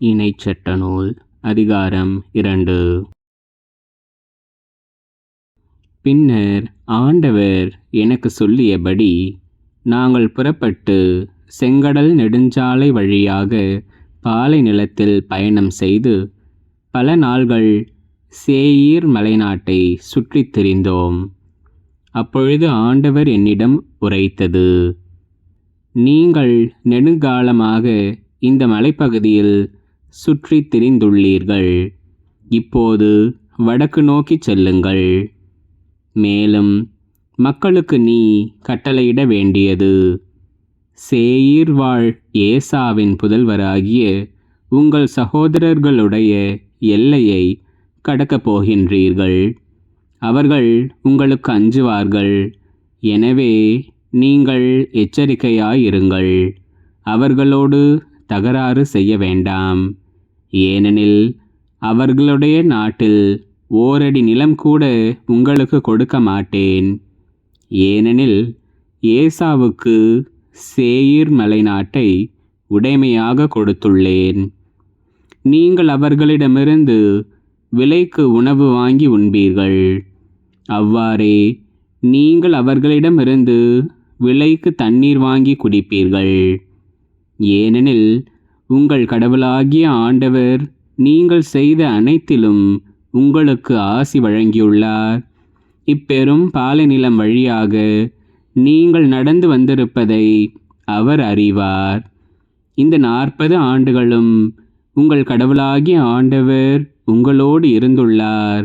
இணைச்சட்ட நூல் அதிகாரம் இரண்டு. பின்னர் ஆண்டவர் எனக்கு சொல்லியபடி நாங்கள் புறப்பட்டு செங்கடல் நெடுஞ்சாலை வழியாக பாலை நிலத்தில் பயணம் செய்து பல நாள்கள் சேயீர் மலைநாட்டை சுற்றித் திரிந்தோம். அப்பொழுது ஆண்டவர் என்னிடம் உரைத்தது நீங்கள் நெடுங்காலமாக இந்த மலைப்பகுதியில் சுற்றி திரிந்துள்ளீர்கள். இப்போது வடக்கு நோக்கிச் செல்லுங்கள். மேலும் மக்களுக்கு நீ கட்டளையிட வேண்டியது. சேயீர் வாழ் ஏசாவின் புதல்வராகிய உங்கள் சகோதரர்களுடைய எல்லையை கடக்கப் போகின்றீர்கள். அவர்கள் உங்களுக்கு அஞ்சுவார்கள். எனவே நீங்கள் எச்சரிக்கையாயிருங்கள். அவர்களோடு தகராறு செய்ய வேண்டாம். ஏனெனில் அவர்களுடைய நாட்டில் ஓரடி நிலம் கூட உங்களுக்கு கொடுக்க மாட்டேன். ஏனெனில் ஏசாவுக்கு சேயிர் மலை நாட்டை உடைமையாக கொடுத்துள்ளேன். நீங்கள் அவர்களிடமிருந்து விலைக்கு உணவு வாங்கி உண்பீர்கள். அவ்வாறே நீங்கள் அவர்களிடமிருந்து விலைக்கு தண்ணீர் வாங்கி குடிப்பீர்கள். ஏனெனில் உங்கள் கடவுளாகிய ஆண்டவர் நீங்கள் செய்த அனைத்திலும் உங்களுக்கு ஆசி வழங்கியுள்ளார். இப்பெரும் பாலைநிலம் வழியாக நீங்கள் நடந்து வந்திருப்பதை அவர் அறிவார். இந்த நாற்பது ஆண்டுகளும் உங்கள் கடவுளாகிய ஆண்டவர் உங்களோடு இருந்துள்ளார்.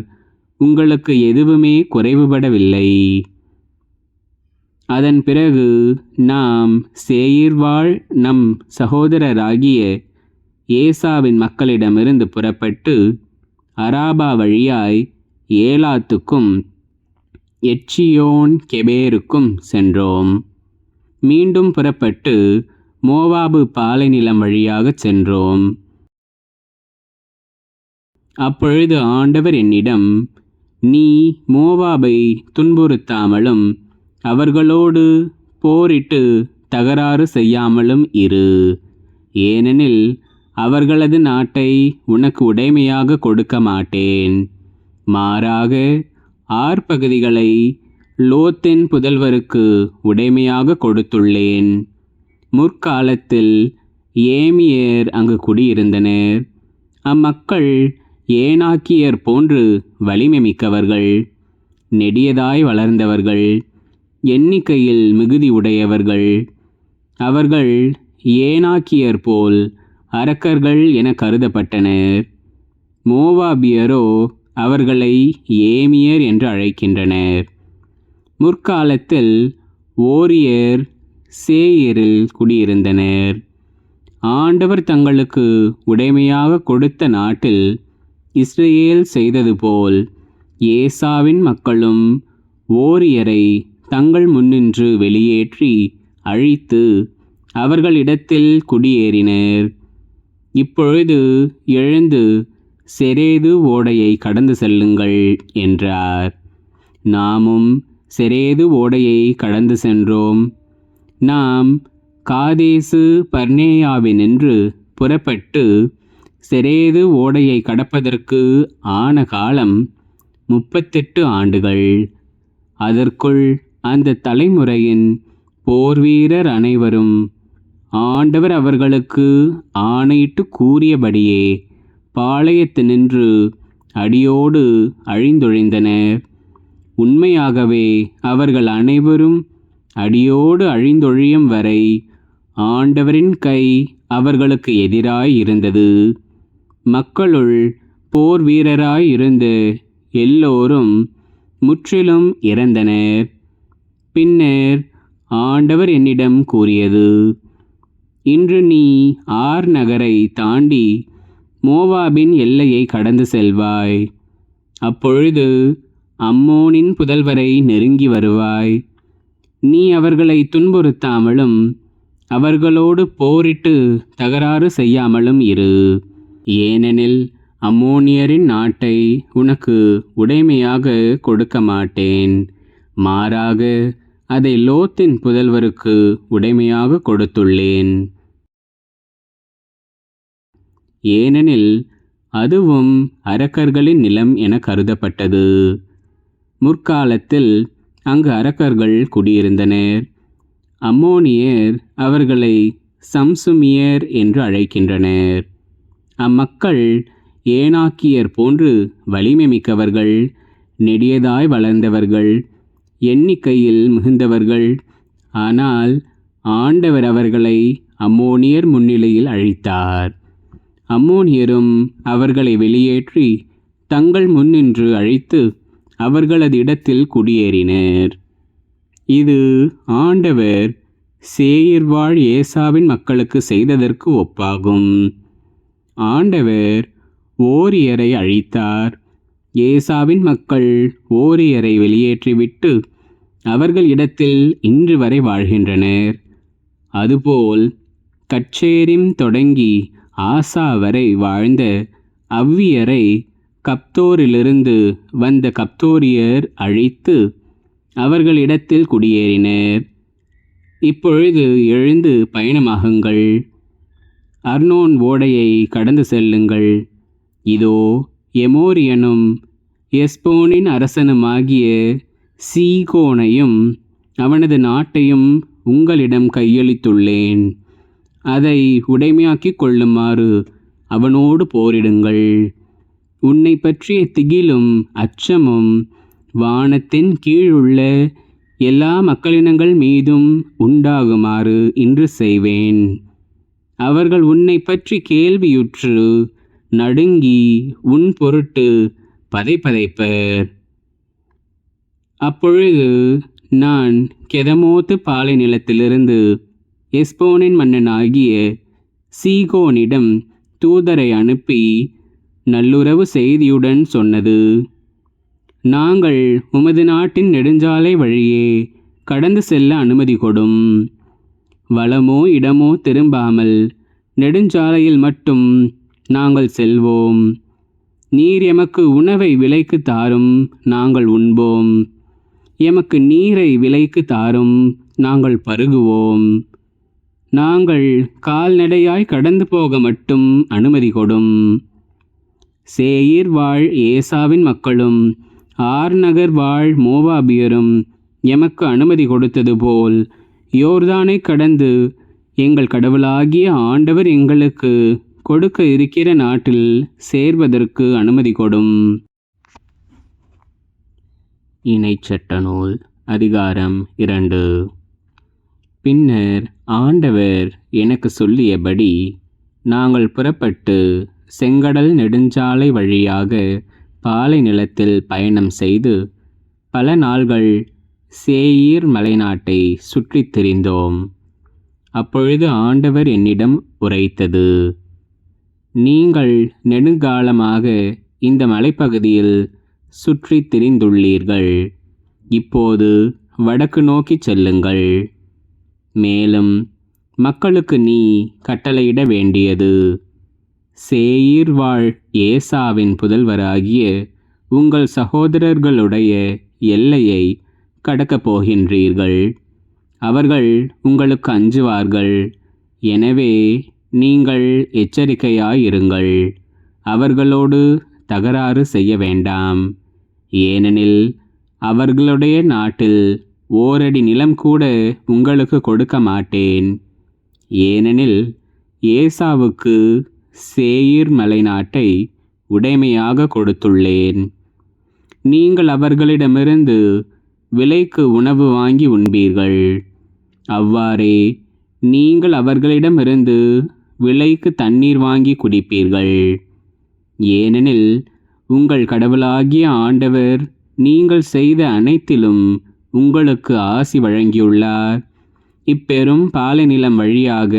உங்களுக்கு எதுவுமே குறைவுபடவில்லை. அதன் பிறகு நாம் சேயிர்வாழ் நம் சகோதரராகிய ஏசாவின் மக்களிடமிருந்து புறப்பட்டு அராபா வழியாய் ஏலாத்துக்கும் எட்சியோன் கெபேருக்கும் சென்றோம். மீண்டும் புறப்பட்டு மோவாபு பாலைநிலம் வழியாகச் சென்றோம். அப்பொழுது ஆண்டவர் என்னிடம் நீ மோவாபை துன்புறுத்தாமலும் அவர்களோடு போரிட்டு தகராறு செய்யாமலும் இரு. ஏனெனில் அவர்களது நாட்டை உனக்கு உடைமையாக கொடுக்க மாட்டேன். மாறாக ஆர்பகுதிகளை லோத்தின் புதல்வருக்கு உடைமையாக கொடுத்துள்ளேன். முற்காலத்தில் ஏமியர் அங்கு குடியிருந்தனர். அம்மக்கள் ஏனாக்கியர் போன்று வலிமை மிக்கவர்கள் நெடியதாய் வளர்ந்தவர்கள் எண்ணிக்கையில் மிகுதி உடையவர்கள் அவர்கள் ஏனாக்கியர் போல் அரக்கர்கள் என கருதப்பட்டனர். மோவாபியரோ அவர்களை ஏமியர் என்று அழைக்கின்றனர். முற்காலத்தில் ஓரியர் சேயரில் குடியிருந்தனர். ஆண்டவர் தங்களுக்கு உடைமையாக கொடுத்த நாட்டில் இஸ்ரேல் செய்தது போல் ஏசாவின் மக்களும் ஓரியரை தங்கள் முன்னின்று வெளியேற்றி அழித்து அவர்களிடத்தில் குடியேறினர். இப்பொழுது எழுந்து செரேது ஓடையை கடந்து செல்லுங்கள் என்றார். நாமும் செரேது ஓடையை கடந்து சென்றோம். நாம் காதேசு பர்னேயாவினின்று புறப்பட்டு செரேது ஓடையை கடப்பதற்கு ஆன காலம் முப்பத்தெட்டு ஆண்டுகள். அதற்குள் அந்த தலைமுறையின் போர்வீரர் அனைவரும் ஆண்டவர் அவர்களுக்கு ஆணையிட்டு கூறியபடியே பாளையத்து நின்று அடியோடு அழிந்தொழிந்தனர். உண்மையாகவே அவர்கள் அனைவரும் அடியோடு அழிந்தொழியும் வரை ஆண்டவரின் கை அவர்களுக்கு எதிராய் இருந்தது. மக்களுள் போர் வீரராயிருந்து எல்லோரும் முற்றிலும் இறந்தனர். பின்னர் ஆண்டவர் என்னிடம் கூறியது இன்று நீ ஆர் நகரை தாண்டி மோவாபின் எல்லையை கடந்து செல்வாய். அப்பொழுது அம்மோனின் புதல்வரை நெருங்கி வருவாய். நீ அவர்களை துன்புறுத்தாமலும் அவர்களோடு போரிட்டு தகராறு செய்யாமலும் இரு. ஏனெனில் அம்மோனியரின் நாட்டை உனக்கு உடைமையாக கொடுக்க மாட்டேன் மாறாக அதை லோத்தின் புதல்வருக்கு உடைமையாக கொடுத்துள்ளேன். ஏனெனில் அதுவும் அரக்கர்களின் நிலம் என கருதப்பட்டது. முற்காலத்தில் அங்கு அரக்கர்கள் குடியிருந்தனர். அம்மோனியர் அவர்களை சம்சுமியர் என்று அழைக்கின்றனர். அம்மக்கள் ஏனாக்கியர் போன்று வலிமை மிக்கவர்கள் நெடியதாய் வளர்ந்தவர்கள் எண்ணிக்கையில் மிகுந்தவர்கள். ஆனால் ஆண்டவர் அவர்களை அம்மோனியர் முன்னிலையில் அழித்தார். அம்மோனியரும் அவர்களை வெளியேற்றி தங்கள் முன்னின்று அழைத்து அவர்களது இடத்தில் குடியேறினர். இது ஆண்டவர் சேயிர்வாழ் ஏசாவின் மக்களுக்கு செய்ததற்கு ஒப்பாகும். ஆண்டவர் ஓரியரை அழித்தார். ஏசாவின் மக்கள் ஓரியரை வெளியேற்றிவிட்டு அவர்கள் இடத்தில் இன்று வரை வாழ்கின்றனர். அதுபோல் கச்சேரிம் தொடங்கி ஆசா வரை வாழ்ந்த அவ்வியரை கப்தோரிலிருந்து வந்த கப்தோரியர் அழித்து அவர்களிடத்தில் குடியேறினர். இப்பொழுது எழுந்து பயணமாகுங்கள். அர்னோன் ஓடையை கடந்து செல்லுங்கள். இதோ எமோரியனும் எஸ்போனின் அரசனுமாகிய சீகோனையும் அவனது நாட்டையும் உங்களிடம் கையளித்துள்ளேன். அதை உடைமையாக்கிக் கொள்ளுமாறு அவனோடு போரிடுங்கள். உன்னை பற்றிய திகிலும் அச்சமும் வானத்தின் கீழுள்ள எல்லா மக்களினங்கள் மீதும் உண்டாகுமாறு இன்று செய்வேன். அவர்கள் உன்னை பற்றி கேள்வியுற்று நடுங்கி உன் பொருட்டு பதைப்பதைப்பர் அப்பொழுது நான் கெதமோத்து பாலை நிலத்திலிருந்து எஸ்போனின் மன்னனாகிய சீகோனிடம் தூதரை அனுப்பி நல்லுறவு செய்தியுடன் சொன்னது. நாங்கள் உமது நாட்டின் நெடுஞ்சாலை வழியே கடந்து செல்ல அனுமதி கொடும். வளமோ இடமோ திரும்பாமல் நெடுஞ்சாலையில் மட்டும் நாங்கள் செல்வோம். நீர் எமக்கு உணவை விலைக்கு தாரும் நாங்கள் உண்போம். எமக்கு நீரை விலைக்கு தாரும் நாங்கள் பருகுவோம். நாங்கள் கால்நடையாய் கடந்து போக மட்டும் அனுமதி கொடும். சேயிர் வாழ் ஏசாவின் மக்களும் ஆர்நகர் வாழ் மோவாபியரும் எமக்கு அனுமதி கொடுத்தது போல் யோர்தானை கடந்து எங்கள் கடவுளாகிய ஆண்டவர் எங்களுக்கு கொடுக்க இருக்கிற நாட்டில் சேர்வதற்கு அனுமதி கொடும். இணைச்சட்ட நூல் அதிகாரம் இரண்டு. பின்னர் ஆண்டவர் எனக்கு சொல்லியபடி நாங்கள் புறப்பட்டு செங்கடல் நெடுஞ்சாலை வழியாக பாலை நிலத்தில் பயணம் செய்து பல நாள்கள் சேயீர் மலைநாட்டை சுற்றித் திரிந்தோம். அப்பொழுது ஆண்டவர் என்னிடம் உரைத்தது நீங்கள் நெடுங்காலமாக இந்த மலைப்பகுதியில் சுற்றித் திரிந்துள்ளீர்கள். இப்போது வடக்கு நோக்கிச் செல்லுங்கள். மேலும் மக்களுக்கு நீ கட்டளையிட வேண்டியது. சேயீர் வாழ் ஏசாவின் புதல்வராகிய உங்கள் சகோதரர்களுடைய எல்லையை கடக்கப் போகின்றீர்கள் அவர்கள் உங்களுக்கு அஞ்சுவார்கள். எனவே நீங்கள் எச்சரிக்கையாயிருங்கள். அவர்களோடு தகராறு செய்ய வேண்டாம். ஏனெனில் அவர்களுடைய நாட்டில் ஓரடி நிலம் கூட உங்களுக்கு கொடுக்க மாட்டேன் ஏனெனில் ஏசாவுக்கு சேயிர் மலை நாட்டை உடைமையாக கொடுத்துள்ளேன். நீங்கள் அவர்களிடமிருந்து விலைக்கு உணவு வாங்கி உண்பீர்கள். அவ்வாறே நீங்கள் அவர்களிடமிருந்து விலைக்கு தண்ணீர் வாங்கி குடிப்பீர்கள். ஏனெனில் உங்கள் கடவுளாகிய ஆண்டவர் நீங்கள் செய்த அனைத்திலும் உங்களுக்கு ஆசி வழங்கியுள்ளார். இப்பெரும் பாலைநிலம் வழியாக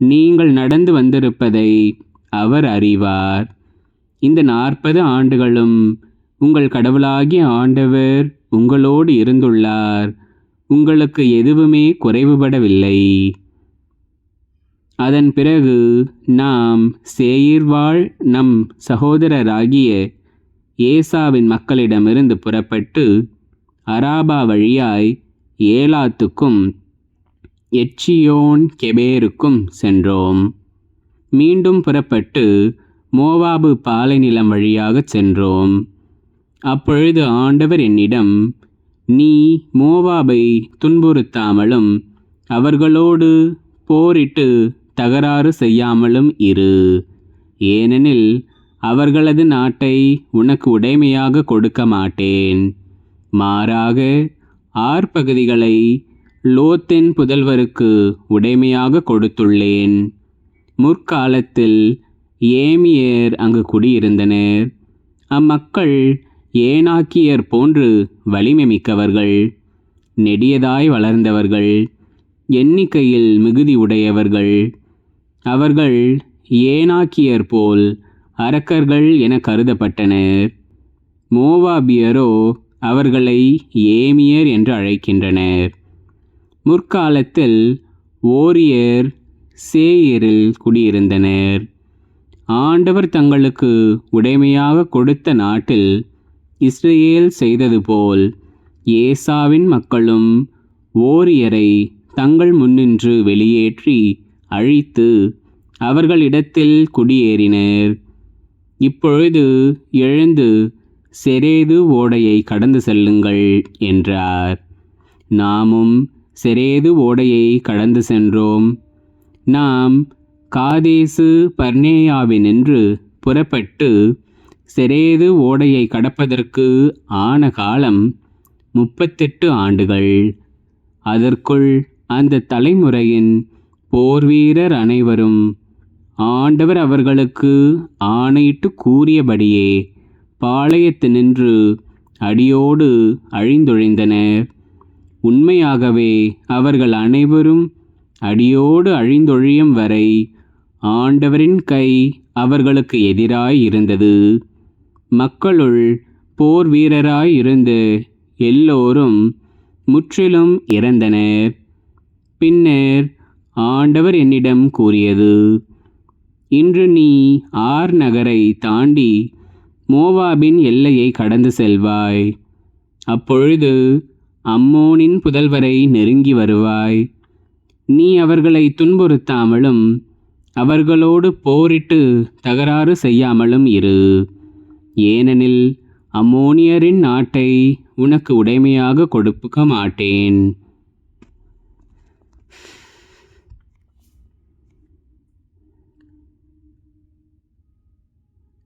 நீங்கள் நடந்து வந்திருப்பதை அவர் அறிவார். இந்த நாற்பது ஆண்டுகளும் உங்கள் கடவுளாகிய ஆண்டவர் உங்களோடு இருந்துள்ளார். உங்களுக்கு எதுவுமே குறைவுபடவில்லை. அதன் பிறகு நாம் சேயிர்வாழ் நம் சகோதரராகிய ஏசாவின் மக்களிடமிருந்து புறப்பட்டு அராபா வழியாய் ஏலாத்துக்கும் எச்சியோன் கெபேருக்கும் சென்றோம். மீண்டும் புறப்பட்டு மோவாபு பாலைநிலம் வழியாகச் சென்றோம். அப்பொழுது ஆண்டவர் என்னிடம் நீ மோவாபை துன்புறுத்தாமலும் அவர்களோடு போரிட்டு தகராறு செய்யாமலும் இரு. ஏனெனில் அவர்களது நாட்டை உனக்கு உடைமையாக கொடுக்க மாட்டேன். மாறாக ஆர்பகுதிகளை லோத்தின் புதல்வருக்கு உடைமையாக கொடுத்துள்ளேன். முற்காலத்தில் ஏமியர் அங்கு குடியிருந்தனர். அம்மக்கள் ஏனாக்கியர் போன்று வலிமை மிக்கவர்கள் நெடியதாய் வளர்ந்தவர்கள் எண்ணிக்கையில் மிகுதி உடையவர்கள். அவர்கள் ஏனாக்கியர் போல் அரக்கர்கள் என கருதப்பட்டனர். மோவாபியரோ அவர்களை ஏமியர் என்று அழைக்கின்றனர். முற்காலத்தில் ஓரியர் சேயரில் குடியிருந்தனர். ஆண்டவர் தங்களுக்கு உடைமையாக கொடுத்த நாட்டில் இஸ்ரேல் செய்தது போல் ஏசாவின் மக்களும் ஓரியரை தங்கள் முன்னின்று வெளியேற்றி அழித்து அவர்களிடத்தில் குடியேறினர். இப்பொழுது எழுந்து செரேது ஓடையை கடந்து செல்லுங்கள் என்றார். நாமும் செரேது ஓடையை கடந்து சென்றோம். நாம் காதேசு பர்னேயாவினின்று புறப்பட்டு செரேது ஓடையை கடப்பதற்கு ஆன காலம் முப்பத்தெட்டு ஆண்டுகள். அதற்குள் அந்த தலைமுறையின் போர்வீரர் அனைவரும் ஆண்டவர் அவர்களுக்கு ஆணையிட்டு கூறியபடியே பாளையத்து நின்று அடியோடு அழிந்தொழிந்தனர். உண்மையாகவே அவர்கள் அனைவரும் அடியோடு அழிந்தொழியும் வரை ஆண்டவரின் கை அவர்களுக்கு எதிராய் இருந்தது. மக்களுள் போர் வீரராயிருந்து எல்லோரும் முற்றிலும் இறந்தனர். பின்னர் ஆண்டவர் என்னிடம் கூறியது இன்று நீ ஆர் நகரை தாண்டி மோவாபின் எல்லையை கடந்து செல்வாய். அப்பொழுது அம்மோனின் புதல்வரை நெருங்கி வருவாய். நீ அவர்களை துன்புறுத்தாமலும் அவர்களோடு போரிட்டு தகராறு செய்யாமலும் இரு. ஏனெனில் அம்மோனியரின் நாட்டை உனக்கு உடைமையாக கொடுக்க மாட்டேன்.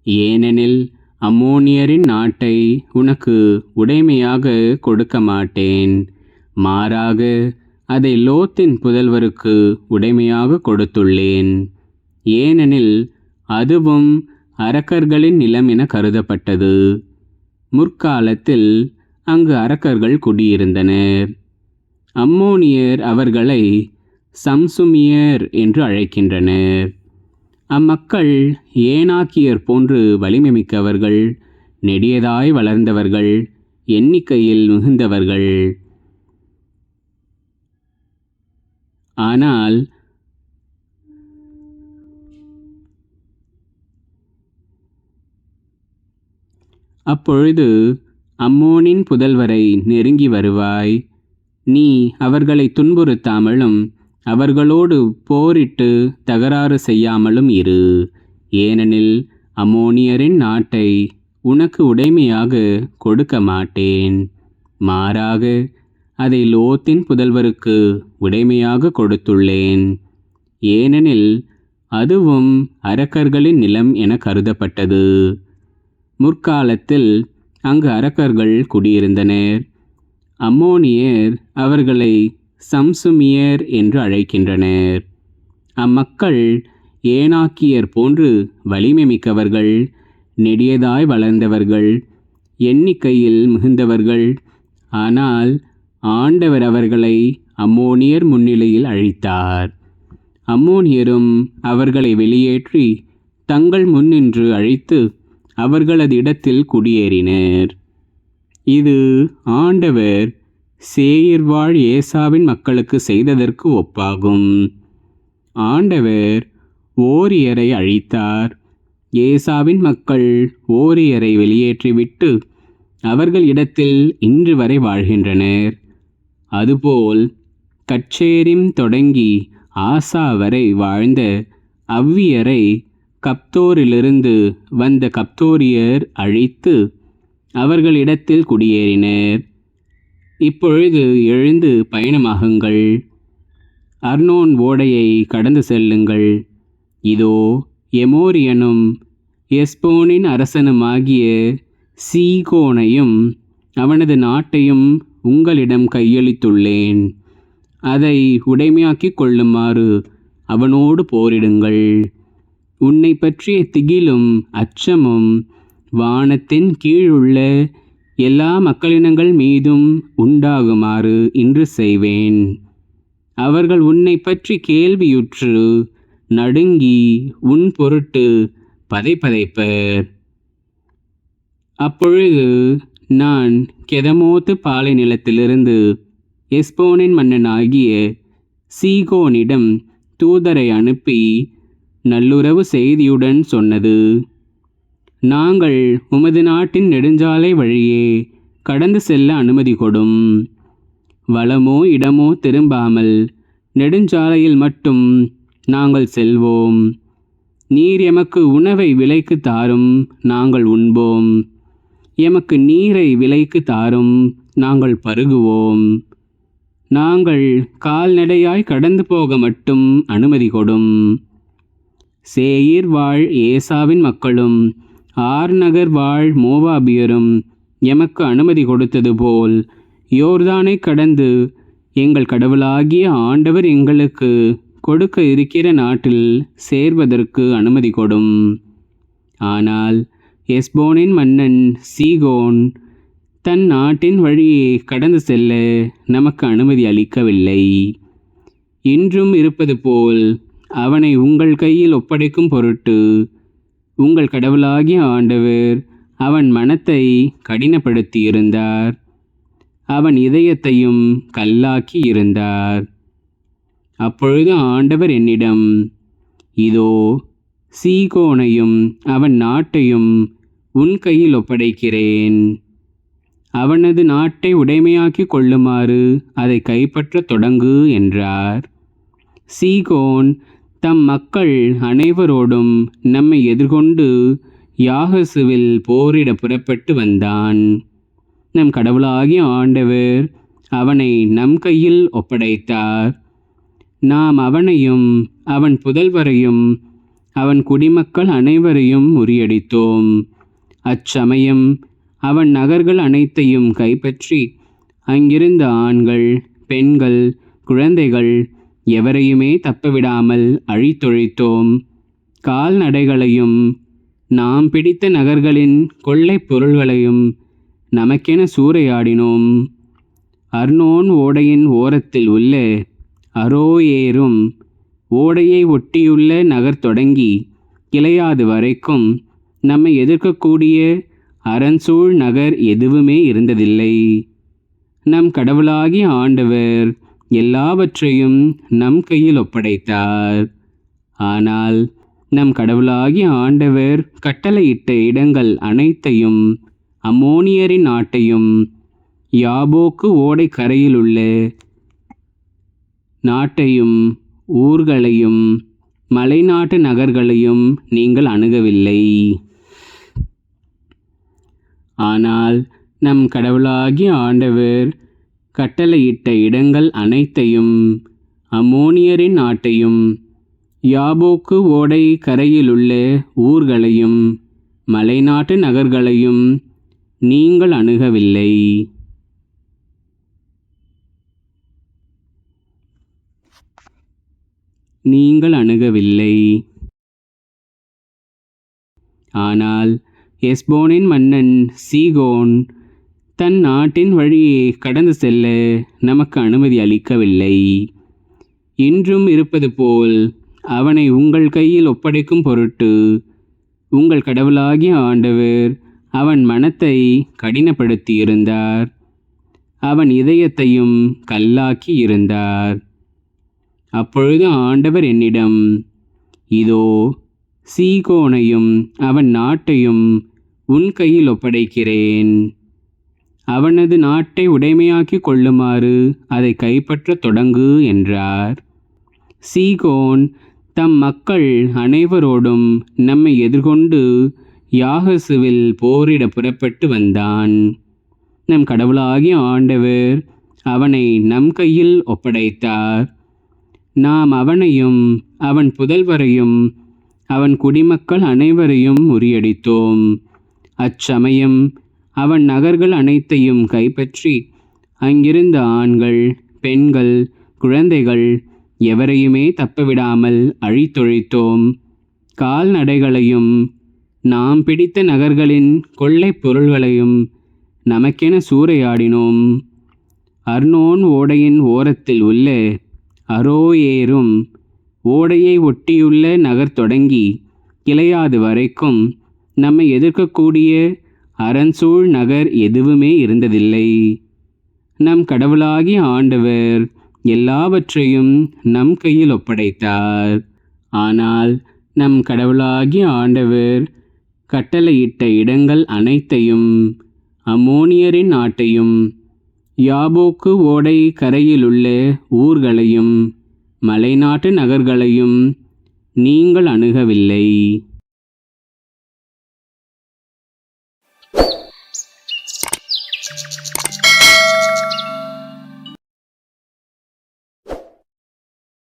ஏனெனில் அம்மோனியரின் நாட்டை உனக்கு உடைமையாக கொடுக்க மாட்டேன். மாறாக அதை லோத்தின் புதல்வருக்கு உடைமையாக கொடுத்துள்ளேன். ஏனெனில் அதுவும் அரக்கர்களின் நிலம் என கருதப்பட்டது. முற்காலத்தில் அங்கு அரக்கர்கள் குடியிருந்தனர். அம்மோனியர் அவர்களை சம்சுமியர் என்று அழைக்கின்றனர். அம்மக்கள் ஏனாக்கியர் போன்று வலிமை மிக்கவர்கள் நெடியதாய் வளர்ந்தவர்கள் எண்ணிக்கையில் மிகுந்தவர்கள். ஆனால் அப்பொழுது அம்மோனின் புதல்வரை நெருங்கி வருவாய். நீ அவர்களை துன்புறுத்தாமலும் அவர்களோடு போரிட்டு தகராறு செய்யாமலும் இரு. ஏனெனில் அம்மோனியரின் நாட்டை உனக்கு உடைமையாக கொடுக்க மாட்டேன். மாறாக அதை லோத்தின் புதல்வருக்கு உடைமையாக கொடுத்துள்ளேன். ஏனெனில் அதுவும் அரக்கர்களின் நிலம் என கருதப்பட்டது. முற்காலத்தில் அங்கு அரக்கர்கள் குடியிருந்தனர். அம்மோனியர் அவர்களை சம்சுமியர் என்று அழைக்கின்றனர். அம்மக்கள் ஏனாக்கியர் போன்று வலிமை மிக்கவர்கள் நெடியதாய் வளர்ந்தவர்கள் எண்ணிக்கையில் மிகுந்தவர்கள். ஆனால் ஆண்டவர் அவர்களை அம்மோனியர் முன்னிலையில் அழித்தார். அம்மோனியரும் அவர்களை வெளியேற்றி தங்கள் முன்னின்று அழித்து அவர்களது இடத்தில் குடியேறினர். இது ஆண்டவர் சேயிர்வாழ் ஏசாவின் மக்களுக்கு செய்ததற்கு ஒப்பாகும். ஆண்டவர் ஓரியரை அழித்தார். ஏசாவின் மக்கள் ஓரியரை வெளியேற்றிவிட்டு அவர்கள் இடத்தில் இன்று வரை வாழ்கின்றனர். அதுபோல் கச்சேரிம் தொடங்கி ஆசா வரை வாழ்ந்த அவ்வியரை கப்தோரிலிருந்து வந்த கப்தோரியர் அழித்து அவர்களிடத்தில் குடியேறினர். இப்பொழுது எழுந்து பயணமாகுங்கள். அர்னோன் ஓடையை கடந்து செல்லுங்கள். இதோ எமோரியனும் எஸ்போனின் அரசனுமாகிய சீகோனையும் அவனது நாட்டையும் உங்களிடம் கையளித்துள்ளேன். அதை உடைமையாக்கிக் கொள்ளுமாறு அவனோடு போரிடுங்கள். உன்னை பற்றிய திகிலும் அச்சமும் வானத்தின் கீழுள்ள எல்லா மக்களினங்கள் மீதும் உண்டாகுமாறு இன்று செய்வேன். அவர்கள் உன்னை பற்றி கேள்வியுற்று நடுங்கி உன் பொருட்டு பதைப்பதைப்பர் அப்பொழுது நான் கெதமோத்து பாலை நிலத்திலிருந்து எஸ்போனின் மன்னனாகிய சீகோனிடம் தூதரை அனுப்பி நல்லுறவு செய்தியுடன் சொன்னது. நாங்கள் உமது நாட்டின் நெடுஞ்சாலை வழியே கடந்து செல்ல அனுமதி கொடும். வளமோ இடமோ திரும்பாமல் நெடுஞ்சாலையில் மட்டும் நாங்கள் செல்வோம். நீர் எமக்கு உணவை விலைக்கு தாரும் நாங்கள் உண்போம். எமக்கு நீரை விலைக்கு தாரும் நாங்கள் பருகுவோம். நாங்கள் கால்நடையாய் கடந்து போக மட்டும் அனுமதி கொடும். சேயிர் வாழ் ஏசாவின் மக்களும் ஆர் நகர் வாழ் மோவாபியரும் எமக்கு அனுமதி கொடுத்தது போல் யோர்தானை கடந்து எங்கள் கடவுளாகிய ஆண்டவர் எங்களுக்கு கொடுக்க இருக்கிற நாட்டில் சேர்வதற்கு அனுமதி கொடும். ஆனால் எஸ்போனின் மன்னன் சீகோன் தன் நாட்டின் வழியே கடந்து செல்ல நமக்கு அனுமதி அளிக்கவில்லை. இன்றும் இருப்பது போல் அவனை உங்கள் கையில் ஒப்படைக்கும் பொருட்டு உங்கள் கடவுளாகிய ஆண்டவர் அவன் மனத்தை கடினப்படுத்தியிருந்தார். அவன் இதயத்தையும் கல்லாக்கி இருந்தார் அப்பொழுது ஆண்டவர் என்னிடம் இதோ சீகோனையும் அவன் நாட்டையும் உன் கையில் ஒப்படைக்கிறேன். அவனது நாட்டை உடைமையாக்கி கொள்ளுமாறு அதை கைப்பற்றத் தொடங்கு என்றார். சீகோன் தம் மக்கள் அனைவரோடும் நம்மை எதிர்கொண்டு யாகசுவில் போரிட புறப்பட்டு வந்தான். நம் கடவுளாகிய ஆண்டவர் அவனை நம் கையில் ஒப்படைத்தார். நாம் அவனையும் அவன் புதல்வரையும் அவன் குடிமக்கள் அனைவரையும் முறியடித்தோம். அச்சமயம் அவன் நகர்கள் அனைத்தையும் கைப்பற்றி அங்கிருந்த ஆண்கள் பெண்கள் குழந்தைகள் எவரையுமே தப்பவிடாமல் அழித்தொழித்தோம். கால்நடைகளையும் நாம் பிடித்த நகர்களின் கொள்ளைப் பொருள்களையும் நமக்கென சூறையாடினோம். அர்னோன் ஓடையின் ஓரத்தில் உள்ள அரோயேரும் ஓடையை ஒட்டியுள்ள நகர் தொடங்கி கிளையாது வரைக்கும் நம்மை எதிர்க்கக்கூடிய அரண்சூழ் நகர் எதுவுமே இருந்ததில்லை. நம் கடவுளாகி ஆண்டவர் எல்லாவற்றையும் நம் கையில் ஒப்படைத்தார். ஆனால் நம் கடவுளாகிய ஆண்டவர் கட்டளையிட்ட இடங்கள் அனைத்தையும் அம்மோனியரின் நாட்டையும் யாபோக்கு ஓடை கரையிலுள்ள நாட்டையும் ஊர்களையும் மலைநாட்டு நகர்களையும் நீங்கள் அணுகவில்லை. ஆனால் நம் கடவுளாகிய ஆண்டவர் கட்டளையிட்ட இடங்கள் அனைத்தையும் அம்மோனியரின் நாட்டையும் யாபோக்கு ஓடை கரையிலுள்ள ஊர்களையும் மலைநாட்டு நகர்களையும் நீங்கள் அணுகவில்லை. நீங்கள் அணுகவில்லை. ஆனால் எஸ்போனின் மன்னன் சீகோன் தன் நாட்டின் வழியே கடந்து செல்ல நமக்கு அனுமதி அளிக்கவில்லை. என்றும் இருப்பது போல் அவனை உங்கள் கையில் ஒப்படைக்கும் பொருட்டு உங்கள் கடவுளாகிய ஆண்டவர் அவன் மனத்தை கடினப்படுத்தி இருந்தார் அவன் இதயத்தையும் கல்லாக்கி இருந்தார் அப்பொழுது ஆண்டவர் என்னிடம் இதோ சீகோனையும் அவன் நாட்டையும் உன் கையில் ஒப்படைக்கிறேன். அவனது நாட்டை உடைமையாக்கிக் கொள்ளுமாறு அதை கைப்பற்றத் தொடங்கு என்றார். சீகோன் தம் மக்கள் அனைவரோடும் நம்மை எதிர்கொண்டு யாகசுவில் போரிட புறப்பட்டு வந்தான். நம் கடவுளாகிய ஆண்டவர் அவனை நம் கையில் ஒப்படைத்தார். நாம் அவனையும் அவன் புதல்வரையும் அவன் குடிமக்கள் அனைவரையும் முறியடித்தோம். அச்சமயம் அவன் நகர்கள் அனைத்தையும் கைப்பற்றி அங்கிருந்த ஆண்கள் பெண்கள் குழந்தைகள் எவரையுமே தப்பவிடாமல் அழித்தொழித்தோம். கால்நடைகளையும் நாம் பிடித்த நகர்களின் கொள்ளைப் பொருள்களையும் நமக்கென சூறையாடினோம். அர்னோன் ஓடையின் ஓரத்தில் உள்ள அரோயேரும் ஓடையை ஒட்டியுள்ள நகர் தொடங்கி கிளையாது வரைக்கும் நம்மை எதிர்க்கக்கூடிய அரண்சூழ் நகர் எதுவுமே இருந்ததில்லை. நம் கடவுளாகிய ஆண்டவர் எல்லாவற்றையும் நம் கையில் ஒப்படைத்தார். ஆனால் நம் கடவுளாகிய ஆண்டவர் கட்டளையிட்ட இடங்கள் அனைத்தையும் அம்மோனியரின் நாட்டையும் யாபோக்கு ஓடை கரையிலுள்ள ஊர்களையும் மலைநாட்டு நகர்களையும் நீங்கள் அணுகவில்லை.